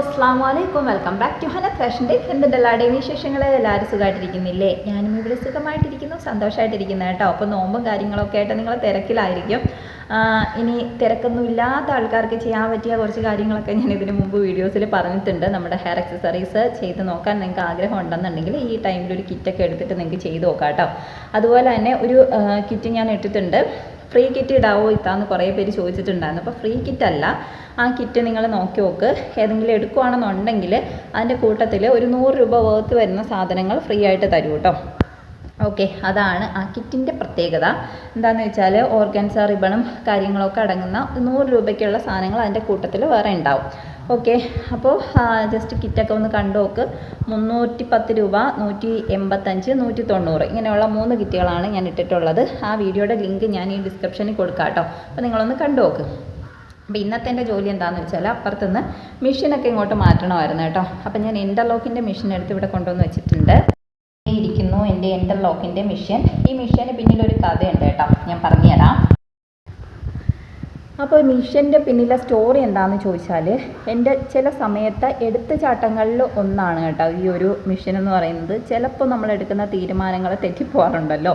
അസ്സാം വലൈക്കും welcome back to Hana എന്തുണ്ട് എല്ലാവരുടെയും വിശേഷങ്ങൾ എല്ലാവരും സുഖമായിട്ടിരിക്കുന്നില്ലേ ഞാനും ഇവിടെ സുഖമായിട്ടിരിക്കുന്നു സന്തോഷമായിട്ടിരിക്കുന്നു കേട്ടോ. അപ്പോൾ നോമ്പും കാര്യങ്ങളൊക്കെ ആയിട്ട് നിങ്ങൾ തിരക്കിലായിരിക്കും. ഇനി തിരക്കൊന്നും ഇല്ലാത്ത ആൾക്കാർക്ക് ചെയ്യാൻ പറ്റിയ കുറച്ച് കാര്യങ്ങളൊക്കെ ഞാൻ ഇതിന് മുമ്പ് വീഡിയോസിൽ പറഞ്ഞിട്ടുണ്ട്. നമ്മുടെ ഹെയർ എക്സസറീസ് ചെയ്ത് നോക്കാൻ നിങ്ങൾക്ക് ആഗ്രഹം ഉണ്ടെന്നുണ്ടെങ്കിൽ ഈ ടൈമിൽ ഒരു കിറ്റൊക്കെ എടുത്തിട്ട് നിങ്ങൾക്ക് ചെയ്ത് നോക്കാം കേട്ടോ. അതുപോലെ തന്നെ ഒരു കിറ്റ് ഞാൻ ഇട്ടിട്ടുണ്ട്. ഫ്രീ കിറ്റ് ഇടാവോ ഇത്താന്ന് കുറേ പേര് ചോദിച്ചിട്ടുണ്ടായിരുന്നു. അപ്പോൾ ഫ്രീ കിറ്റ് അല്ല. ആ കിറ്റ് നിങ്ങൾ നോക്കി നോക്ക്. ഏതെങ്കിലും എടുക്കുകയാണെന്നുണ്ടെങ്കിൽ അതിന്റെ കൂട്ടത്തിൽ ഒരു നൂറ് രൂപ വേർത്ത് വരുന്ന സാധനങ്ങൾ ഫ്രീ ആയിട്ട് തരൂ കേട്ടോ ഓക്കെ അതാണ് ആ കിറ്റിന്റെ പ്രത്യേകത. എന്താണെന്ന് വെച്ചാൽ ഓർഗൻസ റിബണും കാര്യങ്ങളൊക്കെ അടങ്ങുന്ന നൂറ് രൂപയ്ക്കുള്ള സാധനങ്ങൾ അതിന്റെ കൂട്ടത്തിൽ വേറെ ഉണ്ടാവും ഓക്കെ അപ്പോൾ ജസ്റ്റ് കിറ്റൊക്കെ ഒന്ന് കണ്ടോക്ക് മുന്നൂറ്റി പത്ത് രൂപ നൂറ്റി എൺപത്തഞ്ച് നൂറ്റി തൊണ്ണൂറ് ഇങ്ങനെയുള്ള മൂന്ന് കിറ്റുകളാണ് ഞാൻ ഇട്ടിട്ടുള്ളത്. ആ വീഡിയോയുടെ ലിങ്ക് ഞാൻ ഈ ഡിസ്ക്രിപ്ഷനിൽ കൊടുക്കാം കേട്ടോ. അപ്പോൾ നിങ്ങളൊന്ന് കണ്ടുനോക്ക്. അപ്പോൾ ഇന്നത്തെ എന്റെ ജോലി എന്താണെന്ന് വെച്ചാൽ അപ്പുറത്തുനിന്ന് മെഷീനൊക്കെ ഇങ്ങോട്ട് മാറ്റണമായിരുന്നു കേട്ടോ. അപ്പോൾ ഞാൻ ഇന്റർലോക്കിന്റെ മെഷീൻ എടുത്ത് ഇവിടെ കൊണ്ടുവന്ന് വെച്ചിട്ടുണ്ട്. ഇരിക്കുന്നു എന്റെ ഇന്റർലോക്കിന്റെ മെഷീൻ ഈ മെഷീന് പിന്നിലൊരു കഥയുണ്ട് കേട്ടോ. ഞാൻ പറഞ്ഞുതരാം. അപ്പോൾ മിഷന്റെ പിന്നിലെ സ്റ്റോറി എന്താണെന്ന് ചോദിച്ചാൽ എന്റെ ചില സമയത്തെ എടുത്തുചാട്ടങ്ങളിൽ ഒന്നാണ് കേട്ടോ ഈ ഒരു മിഷൻ എന്ന് പറയുന്നത്. ചിലപ്പോൾ നമ്മൾ എടുക്കുന്ന തീരുമാനങ്ങൾ തെറ്റിപ്പോകാറുണ്ടല്ലോ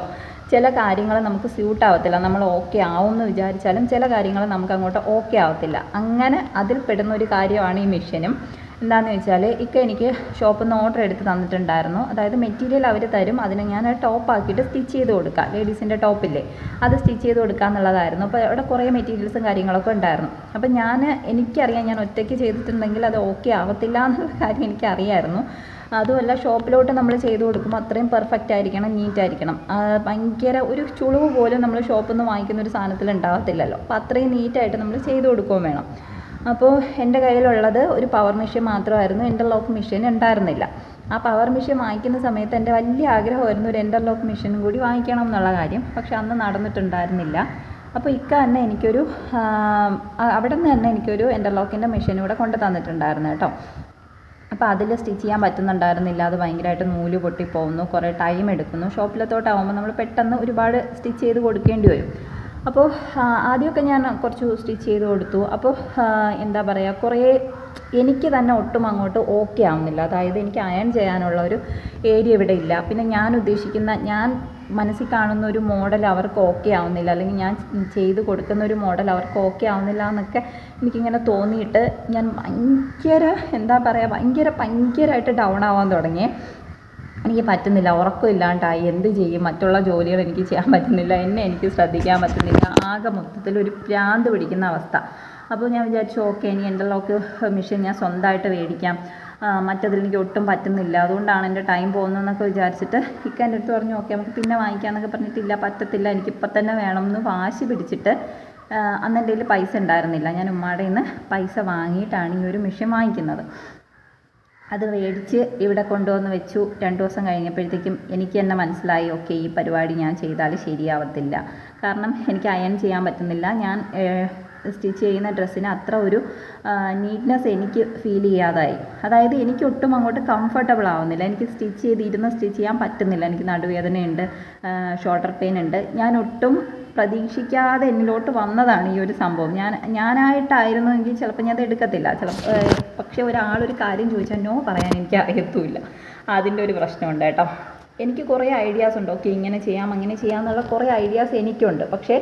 ചില കാര്യങ്ങൾ നമുക്ക് സ്യൂട്ട് ആവത്തില്ല. നമ്മൾ ഓക്കെ ആവും എന്ന് വിചാരിച്ചാലും ചില കാര്യങ്ങൾ നമുക്ക് അങ്ങോട്ട് ഓക്കെ ആവത്തില്ല. അങ്ങനെ അതിൽ പെടുന്ന ഒരു കാര്യമാണ് ഈ മിഷനും എന്താണെന്ന് വെച്ചാൽ ഇക്ക എനിക്ക് ഷോപ്പിൽ നിന്ന് ഓർഡർ എടുത്ത് തന്നിട്ടുണ്ടായിരുന്നു. അതായത് മെറ്റീരിയൽ അവർ തരും. അതിനെ ഞാൻ ടോപ്പ് ആക്കിയിട്ട് സ്റ്റിച്ച് ചെയ്ത് കൊടുക്കാം. ലേഡീസിന്റെ ടോപ്പില്ലേ അത് സ്റ്റിച്ച് ചെയ്ത് കൊടുക്കുക എന്നുള്ളതായിരുന്നു. അപ്പോൾ അവിടെ കുറേ മെറ്റീരിയൽസും കാര്യങ്ങളൊക്കെ ഉണ്ടായിരുന്നു. അപ്പോൾ ഞാൻ എനിക്കറിയാം ഞാൻ ഒറ്റയ്ക്ക് ചെയ്തിട്ടുണ്ടെങ്കിൽ അത് ഓക്കെ ആവത്തില്ല എന്നുള്ള കാര്യം എനിക്കറിയായിരുന്നു. അതുമല്ല ഷോപ്പിലോട്ട് നമ്മൾ ചെയ്ത് കൊടുക്കുമ്പോൾ അത്രയും പെർഫെക്റ്റ് ആയിരിക്കണം നീറ്റ് ആയിരിക്കണം. ഭയങ്കര ഒരു ചുളിവ് പോലും നമ്മൾ ഷോപ്പിൽ നിന്ന് വാങ്ങിക്കുന്ന ഒരു സാധനത്തിൽ ഉണ്ടാകത്തില്ലല്ലോ അപ്പോൾ അത്രയും നീറ്റായിട്ട് നമ്മൾ ചെയ്ത് കൊടുക്കുകയും വേണം. അപ്പോൾ എന്റെ കയ്യിലുള്ളത് ഒരു പവർ മെഷീൻ മാത്രമായിരുന്നു. ഇന്റർലോക്ക് മെഷീൻ ഉണ്ടായിരുന്നില്ല. ആ പവർ മെഷീൻ വാങ്ങിക്കുന്ന സമയത്ത് എന്റെ വലിയ ആഗ്രഹമായിരുന്നു ഒരു ഇന്റർലോക്ക് മെഷീനും കൂടി വാങ്ങിക്കണം എന്നുള്ള കാര്യം. പക്ഷെ അന്ന് നടന്നിട്ടുണ്ടായിരുന്നില്ല. അപ്പോൾ ഇക്ക തന്നെ എനിക്കൊരു അവിടെ നിന്ന് തന്നെ എനിക്കൊരു ഇന്റർലോക്കിന്റെ മെഷീൻ ഇവിടെ കൊണ്ട് തന്നിട്ടുണ്ടായിരുന്നു കേട്ടോ. അപ്പോൾ അതിൽ സ്റ്റിച്ച് ചെയ്യാൻ പറ്റുന്നുണ്ടായിരുന്നില്ല. അത് ഭയങ്കരമായിട്ട് നൂൽ പൊട്ടിപ്പോകുന്നു. കുറേ ടൈം എടുക്കുന്നു. ഷോപ്പിലത്തോട്ടാവുമ്പോൾ നമ്മൾ പെട്ടെന്ന് ഒരുപാട് സ്റ്റിച്ച് ചെയ്ത് കൊടുക്കേണ്ടി വരും. അപ്പോൾ ആദ്യമൊക്കെ ഞാൻ കുറച്ച് സ്റ്റിച്ച് ചെയ്ത് കൊടുത്തു. അപ്പോൾ എന്താ പറയുക കുറേ എനിക്ക് തന്നെ ഒട്ടും അങ്ങോട്ട് ഓക്കെ ആവുന്നില്ല. അതായത് എനിക്ക് അയൺ ചെയ്യാനുള്ള ഒരു ഏരിയ ഇവിടെ ഇല്ല. പിന്നെ ഞാൻ ഉദ്ദേശിക്കുന്ന ഞാൻ മനസ്സിൽ കാണുന്ന ഒരു മോഡൽ അവർക്ക് ഓക്കെ ആവുന്നില്ല. അല്ലെങ്കിൽ ഞാൻ ചെയ്ത് കൊടുക്കുന്ന ഒരു മോഡൽ അവർക്ക് ഓക്കെ ആവുന്നില്ല എന്നൊക്കെ എനിക്കിങ്ങനെ തോന്നിയിട്ട് ഞാൻ ഭയങ്കര എന്താ പറയുക ഭയങ്കര ഭയങ്കരമായിട്ട് ഡൗൺ ആവാൻ തുടങ്ങി. എനിക്ക് പറ്റുന്നില്ല ഉറക്കമില്ലാണ്ടായി എന്ത് ചെയ്യും? മറ്റുള്ള ജോലികൾ എനിക്ക് ചെയ്യാൻ പറ്റുന്നില്ല എന്നെ എനിക്ക് ശ്രദ്ധിക്കാൻ പറ്റുന്നില്ല. ആകെ മൊത്തത്തിൽ ഒരു ഭ്രാന്ത് പിടിക്കുന്ന അവസ്ഥ. അപ്പോൾ ഞാൻ വിചാരിച്ചു ഓക്കെ ഇനി ഇന്റർലോക്ക് മെഷീൻ ഞാൻ സ്വന്തമായിട്ട് മേടിക്കാം. മറ്റതിൽ എനിക്ക് ഒട്ടും പറ്റുന്നില്ല. അതുകൊണ്ടാണ് എന്റെ ടൈം പോകുന്നതെന്നൊക്കെ വിചാരിച്ചിട്ട് ഇക്ക എന്റെ അടുത്ത് പറഞ്ഞു ഓക്കെ നമുക്ക് പിന്നെ വാങ്ങിക്കാമെന്നൊക്കെ പറഞ്ഞിട്ടില്ല പറ്റത്തില്ല. എനിക്കിപ്പോൾ തന്നെ വേണമെന്ന് വാശി പിടിച്ചിട്ട് അന്ന് എന്റെ കയ്യിൽ പൈസ ഉണ്ടായിരുന്നില്ല. ഞാൻ ഉമ്മാടെ നിന്ന് പൈസ വാങ്ങിയിട്ടാണ് ഈ ഒരു മെഷീൻ വാങ്ങിക്കുന്നത്. അത് മേടിച്ച് ഇവിടെ കൊണ്ടുവന്ന് വെച്ചു. രണ്ട് ദിവസം കഴിഞ്ഞപ്പോഴത്തേക്കും എനിക്ക് തന്നെ മനസ്സിലായി ഓക്കെ ഈ പരിപാടി ഞാൻ ചെയ്താൽ ശരിയാവത്തില്ല. കാരണം എനിക്ക് അയൺ ചെയ്യാൻ പറ്റുന്നില്ല. ഞാൻ സ്റ്റിച്ച് ചെയ്യുന്ന ഡ്രസ്സിന് അത്ര ഒരു നീറ്റ്നെസ് എനിക്ക് ഫീൽ ചെയ്യാതായി. അതായത് എനിക്ക് ഒട്ടും അങ്ങോട്ട് കംഫർട്ടബിൾ ആവുന്നില്ല. എനിക്ക് സ്റ്റിച്ച് ചെയ്തിരുന്ന് സ്റ്റിച്ച് ചെയ്യാൻ പറ്റുന്നില്ല. എനിക്ക് നടുവേദനയുണ്ട് ഷോൾഡർ പെയിൻ ഉണ്ട്. ഞാൻ ഒട്ടും പ്രതീക്ഷിക്കാതെ എന്നിലോട്ട് വന്നതാണ് ഈ ഒരു സംഭവം. ഞാൻ ഞാനായിട്ടായിരുന്നു എങ്കിൽ ചിലപ്പോൾ ഞാൻ അത് എടുക്കത്തില്ല. ചിലപ്പോൾ പക്ഷേ ഒരാളൊരു കാര്യം ചോദിച്ചാൽ നോ പറയാൻ എനിക്ക് അറിയത്തുമില്ല. അതിന്റെ ഒരു പ്രശ്നമുണ്ട് കേട്ടോ. എനിക്ക് കുറേ ഐഡിയാസ് ഉണ്ട്. ഓക്കെ ഇങ്ങനെ ചെയ്യാം അങ്ങനെ ചെയ്യാം എന്നുള്ള കുറേ ഐഡിയാസ് എനിക്കുണ്ട്. പക്ഷേ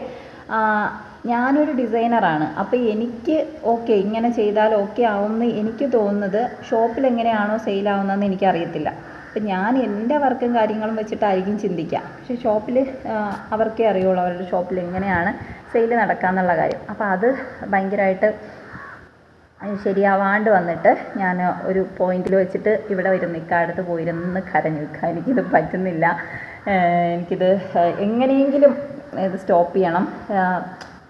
ഞാനൊരു ഡിസൈനറാണ് അപ്പോൾ എനിക്ക് ഓക്കെ ഇങ്ങനെ ചെയ്താൽ ഓക്കെ ആവുമെന്ന് എനിക്ക് തോന്നുന്നത് ഷോപ്പിൽ എങ്ങനെയാണോ സെയിലാവുന്നതെന്ന് എനിക്കറിയത്തില്ല. അപ്പം ഞാൻ എന്റെ വർക്കും കാര്യങ്ങളും വെച്ചിട്ടായിരിക്കും ചിന്തിക്കുക. പക്ഷേ ഷോപ്പിൽ അവർക്കേ അറിയുള്ളൂ അവരുടെ ഷോപ്പിൽ എങ്ങനെയാണ് സെയിൽ നടക്കുക എന്നുള്ള കാര്യം. അപ്പോൾ അത് ഭയങ്കരമായിട്ട് ശരിയാവാണ്ട് വന്നിട്ട് ഞാൻ ഒരു പോയിന്റിൽ വെച്ചിട്ട് ഇവിടെ വരുന്ന. ഇക്കാലത്ത് പോയിരുന്ന് കരഞ്ഞു. ഇക്ക എനിക്കിത് പറ്റുന്നില്ല. എനിക്കിത് എങ്ങനെയെങ്കിലും ഇത് സ്റ്റോപ്പ് ചെയ്യണം.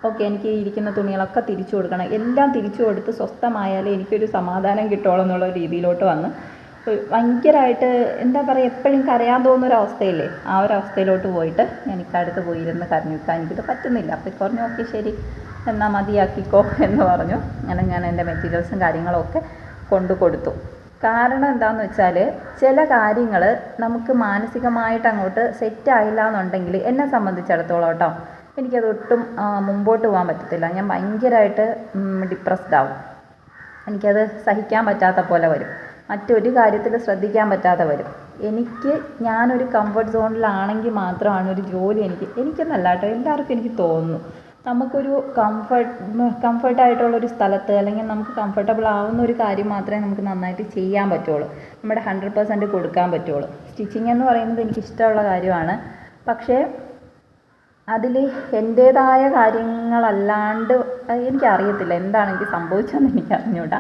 ഓക്കെ എനിക്ക് ഇരിക്കുന്ന തുണികളൊക്കെ തിരിച്ചു കൊടുക്കണം. എല്ലാം തിരിച്ചു കൊടുത്ത് സ്വസ്ഥമായാലേ എനിക്കൊരു സമാധാനം കിട്ടുള്ളൂ എന്നുള്ള രീതിയിലോട്ട് വന്ന് ഭയങ്കരമായിട്ട് എന്താ പറയുക എപ്പോഴും കരയാൻ തോന്നുന്ന അവസ്ഥയില്ലേ ആ ഒരു അവസ്ഥയിലോട്ട് പോയിട്ട് അടുത്ത് പോയിരുന്ന് കരഞ്ഞു എനിക്കിത് പറ്റുന്നില്ല. അപ്പോൾ പറഞ്ഞു ഓക്കെ ശരി. എന്നാൽ മതിയാക്കിക്കോ എന്ന് പറഞ്ഞു. അങ്ങനെ ഞാൻ എന്റെ മെറ്റീരിയൽസും കാര്യങ്ങളൊക്കെ കൊണ്ടു കൊടുത്തു. കാരണം എന്താണെന്ന് വെച്ചാൽ ചില കാര്യങ്ങൾ നമുക്ക് മാനസികമായിട്ട് അങ്ങോട്ട് സെറ്റ് ആയില്ല എന്നുണ്ടെങ്കിൽ എന്നെ സംബന്ധിച്ചിടത്തോളം കേട്ടോ എനിക്കത് ഒട്ടും മുമ്പോട്ട് പോകാൻ പറ്റത്തില്ല. ഞാൻ ഭയങ്കരമായിട്ട് ഡിപ്രസ്ഡ് ആവും. എനിക്കത് സഹിക്കാൻ പറ്റാത്ത പോലെ വരും. മറ്റൊരു കാര്യത്തിൽ ശ്രദ്ധിക്കാൻ പറ്റാതെ വരും എനിക്ക് ഞാനൊരു കംഫർട്ട് സോണിലാണെങ്കിൽ മാത്രമാണ് ഒരു ജോലി എനിക്ക് എനിക്കെന്നല്ല കേട്ടോ എല്ലാവർക്കും എനിക്ക് തോന്നുന്നു. നമുക്കൊരു കംഫർട്ട് കംഫർട്ടായിട്ടുള്ളൊരു സ്ഥലത്ത് അല്ലെങ്കിൽ നമുക്ക് കംഫർട്ടബിൾ ആവുന്ന ഒരു കാര്യം മാത്രമേ നമുക്ക് നന്നായിട്ട് ചെയ്യാൻ പറ്റുള്ളൂ. നമ്മുടെ ഹൺഡ്രഡ് പെർസെന്റ് കൊടുക്കാൻ പറ്റുള്ളൂ. സ്റ്റിച്ചിങ് എന്ന് പറയുന്നത് എനിക്ക് ഇഷ്ടമുള്ള കാര്യമാണ്. പക്ഷേ അതിൽ എന്റേതായ കാര്യങ്ങളല്ലാണ്ട് എനിക്കറിയത്തില്ല. എന്താണ് എനിക്ക് സംഭവിച്ചതെന്ന് എനിക്ക് അറിഞ്ഞൂടാ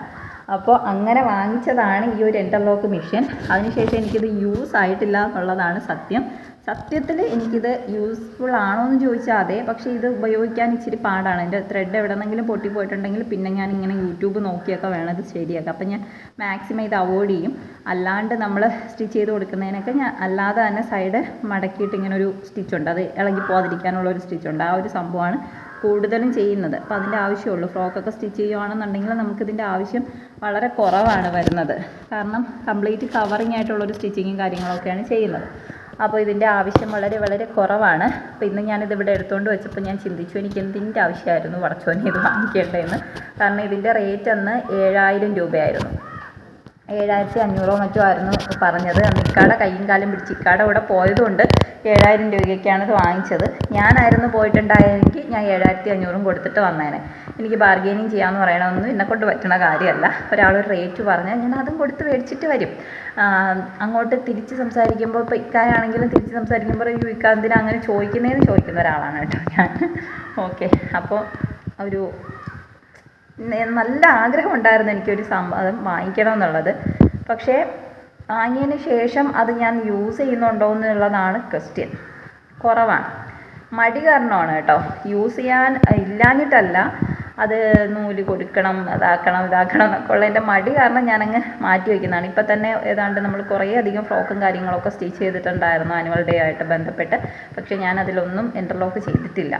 അപ്പോൾ അങ്ങനെ വാങ്ങിച്ചതാണ് ഈ ഒരു ഇന്റർലോക്ക് മെഷീൻ അതിനുശേഷം എനിക്കിത് യൂസ് ആയിട്ടില്ല എന്നുള്ളതാണ് സത്യം. സത്യത്തിൽ എനിക്കിത് യൂസ്ഫുൾ ആണോ എന്ന് ചോദിച്ചാൽ അതെ. പക്ഷേ ഇത് ഉപയോഗിക്കാൻ ഇച്ചിരി പാടാണ്. എന്റെ ത്രെഡ് എവിടെന്നെങ്കിലും പൊട്ടിപ്പോയിട്ടുണ്ടെങ്കിൽ പിന്നെ ഞാൻ ഇങ്ങനെ യൂട്യൂബ് നോക്കിയൊക്കെ വേണം ഇത് ശരിയാക്കാം അപ്പം ഞാൻ മാക്സിമം ഇത് അവോയ്ഡ് ചെയ്യും. അല്ലാണ്ട് നമ്മൾ സ്റ്റിച്ച് ചെയ്ത് കൊടുക്കുന്നതിനൊക്കെ ഞാൻ അല്ലാതെ തന്നെ സൈഡ് മടക്കിയിട്ട് ഇങ്ങനെ ഒരു സ്റ്റിച്ചുണ്ട് അത് ഇളകി പോകാതിരിക്കാനുള്ള ഒരു സ്റ്റിച്ചുണ്ട് ആ ഒരു സംഭവമാണ് കൂടുതലും ചെയ്യുന്നത്. അപ്പോൾ അതിന്റെ ആവശ്യമുള്ളൂ. ഫ്രോക്കൊക്കെ സ്റ്റിച്ച് ചെയ്യുകയാണെന്നുണ്ടെങ്കിൽ നമുക്കിതിന്റെ ആവശ്യം വളരെ കുറവാണ് വരുന്നത്. കാരണം കംപ്ലീറ്റ് കവറിങ് ആയിട്ടുള്ളൊരു സ്റ്റിച്ചിങ്ങും കാര്യങ്ങളൊക്കെയാണ് ചെയ്യുന്നത്. അപ്പോൾ ഇതിന്റെ ആവശ്യം വളരെ വളരെ കുറവാണ്. അപ്പോൾ ഇന്ന് ഞാനിത് ഇവിടെ എടുത്തുകൊണ്ട് വെച്ചപ്പോൾ ഞാൻ ചിന്തിച്ചു എനിക്ക് എന്തിന്റെ ആവശ്യമായിരുന്നു വടച്ചോനെ ഇത് വാങ്ങിക്കേണ്ടതെന്ന്. കാരണം ഇതിന്റെ റേറ്റ് അന്ന് ഏഴായിരം രൂപയായിരുന്നു. ഏഴായിരത്തി അഞ്ഞൂറോ മറ്റോ ആയിരുന്നു പറഞ്ഞത്. അന്ന് ഇക്കാടെ കയ്യും കാലും പിടിച്ച് ഇക്കാടെ കൂടെ പോയതുകൊണ്ട് ഏഴായിരം രൂപയ്ക്കാണ് ഇത് വാങ്ങിച്ചത്. ഞാനായിരുന്നു പോയിട്ടുണ്ടായെങ്കിൽ ഞാൻ ഏഴായിരത്തി അഞ്ഞൂറും കൊടുത്തിട്ട് വന്നേനെ. എനിക്ക് ബാർഗെയിനിങ് ചെയ്യാമെന്ന് പറയണമെന്നും എന്നെ കൊണ്ട് പറ്റുന്ന കാര്യമല്ല. ഒരാളൊരു റേറ്റ് പറഞ്ഞാൽ ഞാൻ അതും കൊടുത്ത് മേടിച്ചിട്ട് വരും. അങ്ങോട്ട് തിരിച്ച് സംസാരിക്കുമ്പോൾ ഇപ്പോൾ ഇക്കായാണെങ്കിലും തിരിച്ച് സംസാരിക്കുമ്പോൾ അയ്യോ ഇക്ക അങ്ങനെ ചോദിക്കുന്നതെന്ന് ചോദിക്കുന്ന ഒരാളാണ് കേട്ടോ ഞാൻ. ഓക്കെ അപ്പോൾ ഒരു നല്ല ആഗ്രഹമുണ്ടായിരുന്നു എനിക്കൊരു സംഭവം വാങ്ങിക്കണം എന്നുള്ളത് പക്ഷേ വാങ്ങിയതിന് ശേഷം അത് ഞാൻ യൂസ് ചെയ്യുന്നുണ്ടോ എന്നുള്ളതാണ് ക്വസ്റ്റ്യൻ കുറവാണ്. മടി കാരണമാണ് കേട്ടോ. യൂസ് ചെയ്യാൻ ഇല്ലാഞ്ഞിട്ടല്ല. അത് നൂൽ കൊടുക്കണം അതാക്കണം ഇതാക്കണം എന്നൊക്കെ ഉള്ള എന്റെ മടി കാരണം ഞാനങ്ങ് മാറ്റി വയ്ക്കുന്നതാണ് ഇപ്പം തന്നെ ഏതാണ്ട് നമ്മൾ കുറേ അധികം ഫ്രോക്കും കാര്യങ്ങളൊക്കെ സ്റ്റിച്ച് ചെയ്തിട്ടുണ്ടായിരുന്നു ആനുവൽ ഡേ ആയിട്ട് ബന്ധപ്പെട്ട്. പക്ഷേ ഞാൻ അതിലൊന്നും ഇന്റർലോക്ക് ചെയ്തിട്ടില്ല.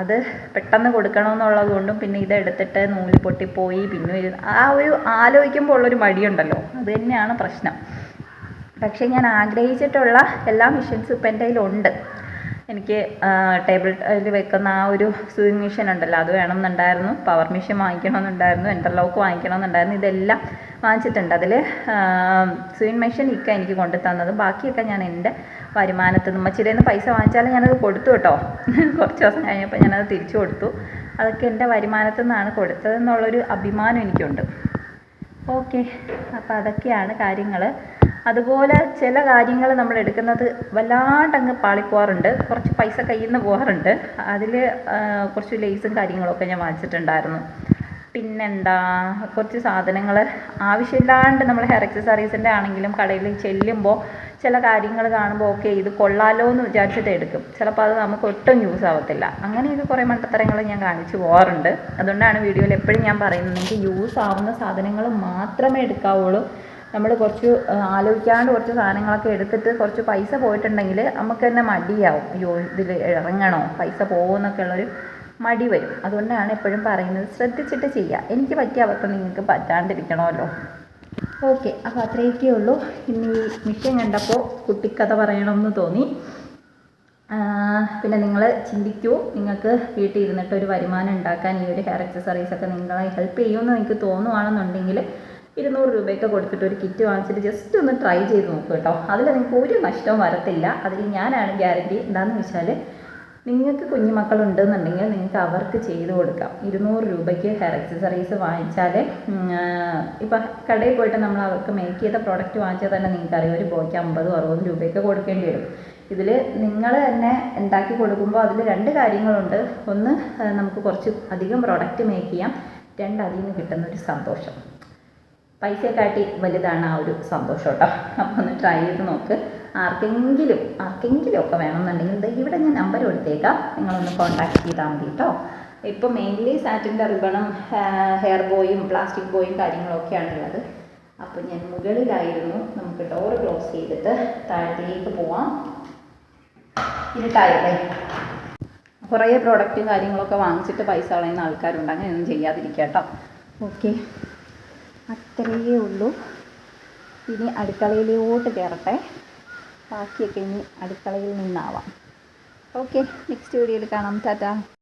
അത് പെട്ടെന്ന് കൊടുക്കണമെന്നുള്ളത് കൊണ്ടും പിന്നെ ഇതെടുത്തിട്ട് നൂൽ പൊട്ടിപ്പോയി പിന്നെ ആ ഒരു ആലോചിക്കുമ്പോൾ ഉള്ളൊരു മടിയുണ്ടല്ലോ. അത് തന്നെയാണ് പ്രശ്നം. പക്ഷേ ഞാൻ ആഗ്രഹിച്ചിട്ടുള്ള എല്ലാ മെഷീൻസും ഇപ്പം എന്റെ കയ്യിലുണ്ട്. എനിക്ക് ടേബിൾ ടേബിളിൽ വെക്കുന്ന ആ ഒരു സ്വിമ്മിങ് മെഷീൻ ഉണ്ടല്ലോ. അത് വേണമെന്നുണ്ടായിരുന്നു. പവർ മെഷീൻ വാങ്ങിക്കണമെന്നുണ്ടായിരുന്നു. ഇന്റർലോക്ക് വാങ്ങിക്കണമെന്നുണ്ടായിരുന്നു. ഇതെല്ലാം വാങ്ങിച്ചിട്ടുണ്ട്. അതിൽ സ്വിമ്മിങ് മെഷീൻ ഇക്ക എനിക്ക് കൊണ്ടു തന്നത് ബാക്കിയൊക്കെ ഞാൻ എന്റെ വരുമാനത്തിൽ നിന്ന്. ഉമ്മച്ചിയുടെ പൈസ വാങ്ങിച്ചാലും ഞാനത് കൊടുത്തു കേട്ടോ. കുറച്ച് ദിവസം കഴിഞ്ഞപ്പോൾ ഞാനത് തിരിച്ചു കൊടുത്തു. അതൊക്കെ എന്റെ വരുമാനത്തിൽ നിന്നാണ് കൊടുത്തതെന്നുള്ളൊരു അഭിമാനം എനിക്കുണ്ട്. ഓക്കെ. അപ്പോൾ അതൊക്കെയാണ് കാര്യങ്ങൾ. അതുപോലെ ചില കാര്യങ്ങൾ നമ്മൾ എടുക്കുന്നത് വല്ലാണ്ടങ്ങ് പാളിപ്പോവാറുണ്ട്. കുറച്ച് പൈസ കയ്യിൽ നിന്ന് പോകാറുണ്ട് അതിൽ കുറച്ച് ലേസും കാര്യങ്ങളൊക്കെ ഞാൻ വാങ്ങിച്ചിട്ടുണ്ടായിരുന്നു. പിന്നെന്താ? കുറച്ച് സാധനങ്ങൾ ആവശ്യമില്ലാണ്ട് നമ്മൾ ഹെയർ എക്സസറീസിന്റെ ആണെങ്കിലും കടയിൽ ചെല്ലുമ്പോൾ ചില കാര്യങ്ങൾ കാണുമ്പോൾ ഓക്കെ ഇത് കൊള്ളാലോ എന്ന് വിചാരിച്ചിട്ട് എടുക്കും. ചിലപ്പോൾ അത് നമുക്ക് ഒട്ടും യൂസ് ആവത്തില്ല. അങ്ങനെ ഇത് കുറേ മണ്ടത്തരങ്ങൾ ഞാൻ കാണിച്ചു പോകാറുണ്ട് അതുകൊണ്ടാണ് വീഡിയോയിൽ എപ്പോഴും ഞാൻ പറയുന്നത്. നിങ്ങൾക്ക് യൂസ് ആവുന്ന സാധനങ്ങൾ മാത്രമേ എടുക്കാവുള്ളൂ. നമ്മൾ കുറച്ച് ആലോചിക്കാണ്ട് കുറച്ച് സാധനങ്ങളൊക്കെ എടുത്തിട്ട് കുറച്ച് പൈസ പോയിട്ടുണ്ടെങ്കിൽ നമുക്ക് തന്നെ മടിയാവും. അയ്യോ ഇതിൽ ഇറങ്ങണോ? പൈസ പോകുമെന്നൊക്കെ ഉള്ളൊരു മടി വരും. അതുകൊണ്ടാണ് എപ്പോഴും പറയുന്നത് ശ്രദ്ധിച്ചിട്ട് ചെയ്യുക എനിക്ക് പറ്റിയ അബദ്ധം നിങ്ങൾക്ക് പറ്റാണ്ടിരിക്കണമല്ലോ. ഓക്കെ അപ്പോൾ അത്രയൊക്കെ ഉള്ളൂ. ഇന്ന് ഈ മിഷൻ കണ്ടപ്പോൾ കുട്ടിക്കഥ പറയണമെന്ന് തോന്നി. പിന്നെ നിങ്ങൾ ചിന്തിക്കൂ. നിങ്ങൾക്ക് വീട്ടിൽ ഇരുന്നിട്ട് ഒരു വരുമാനം ഉണ്ടാക്കാൻ ഈ ഒരു ഹെയർ എക്സസറീസ് ഒക്കെ നിങ്ങളെ ഹെൽപ്പ് ചെയ്യുമെന്ന് എനിക്ക് തോന്നുവാണെന്നുണ്ടെങ്കിൽ ഇരുന്നൂറ് രൂപയൊക്കെ കൊടുത്തിട്ട് ഒരു കിറ്റ് വാങ്ങിച്ചിട്ട് ജസ്റ്റ് ഒന്ന് ട്രൈ ചെയ്ത് നോക്കൂ കേട്ടോ. അതിൽ നിങ്ങൾക്ക് ഒരു നഷ്ടവും വരത്തില്ല. അതിൽ ഞാനാണ് ഗ്യാരണ്ടി എന്താണെന്ന് വെച്ചാൽ നിങ്ങൾക്ക് കുഞ്ഞു കുഞ്ഞുമക്കളുണ്ടെന്നുണ്ടെങ്കിൽ നിങ്ങൾക്ക് അവർക്ക് ചെയ്ത് കൊടുക്കാം. ഇരുന്നൂറ് രൂപയ്ക്ക് ഹെയർ എക്സസറീസ് വാങ്ങിച്ചാൽ ഇപ്പം കടയിൽ പോയിട്ട് നമ്മൾ അവർക്ക് മേക്ക് ചെയ്ത പ്രോഡക്റ്റ് വാങ്ങിച്ചാൽ തന്നെ നിങ്ങൾക്കറിയാം ഒരു ബോയ്ക്ക് അമ്പതും അറുപതും രൂപയൊക്കെ കൊടുക്കേണ്ടി വരും. ഇതിൽ നിങ്ങൾ തന്നെ ഉണ്ടാക്കി കൊടുക്കുമ്പോൾ അതിൽ രണ്ട് കാര്യങ്ങളുണ്ട്. ഒന്ന് നമുക്ക് കുറച്ച് അധികം പ്രോഡക്റ്റ് മേക്ക് ചെയ്യാം. രണ്ട് അതിൽ നിന്ന് കിട്ടുന്ന ഒരു സന്തോഷം. പൈസയെക്കാട്ടി വലുതാണ് ആ ഒരു സന്തോഷം കേട്ടോ. അപ്പോൾ ഒന്ന് ട്രൈ ചെയ്ത് നോക്ക്. ആർക്കെങ്കിലും ആർക്കെങ്കിലും ഒക്കെ വേണമെന്നുണ്ടെങ്കിൽ ഇവിടെ ഞാൻ നമ്പർ കൊടുത്തേക്കാം. നിങ്ങളൊന്ന് കോൺടാക്ട് ചെയ്താൽ മതി കേട്ടോ. ഇപ്പോൾ മെയിൻലി സാറ്റിന്റെ റിബണും ഹെയർ ബോയും പ്ലാസ്റ്റിക് ബോയും കാര്യങ്ങളൊക്കെയാണ് ഉള്ളത് അപ്പോൾ ഞാൻ മുകളിലായിരുന്നു. നമുക്ക് ഡോർ ക്ലോസ് ചെയ്തിട്ട് താഴത്തേക്ക് പോവാം. ഇരുട്ടായില്ലേ കുറേ പ്രോഡക്റ്റും കാര്യങ്ങളൊക്കെ വാങ്ങിച്ചിട്ട് പൈസ കളയുന്ന ആൾക്കാരുണ്ട്. അങ്ങനെയൊന്നും ചെയ്യാതിരിക്കാം കേട്ടോ. ഓക്കെ അത്രയേ ഉള്ളൂ. ഇനി അടുക്കളയിലോട്ട് കയറട്ടെ. ബാക്കിയൊക്കെ ഇനി അടുക്കളയിൽ നിന്നാവാം. ഓക്കെ നെക്സ്റ്റ് വീഡിയോയിൽ കാണാം. ടാറ്റ.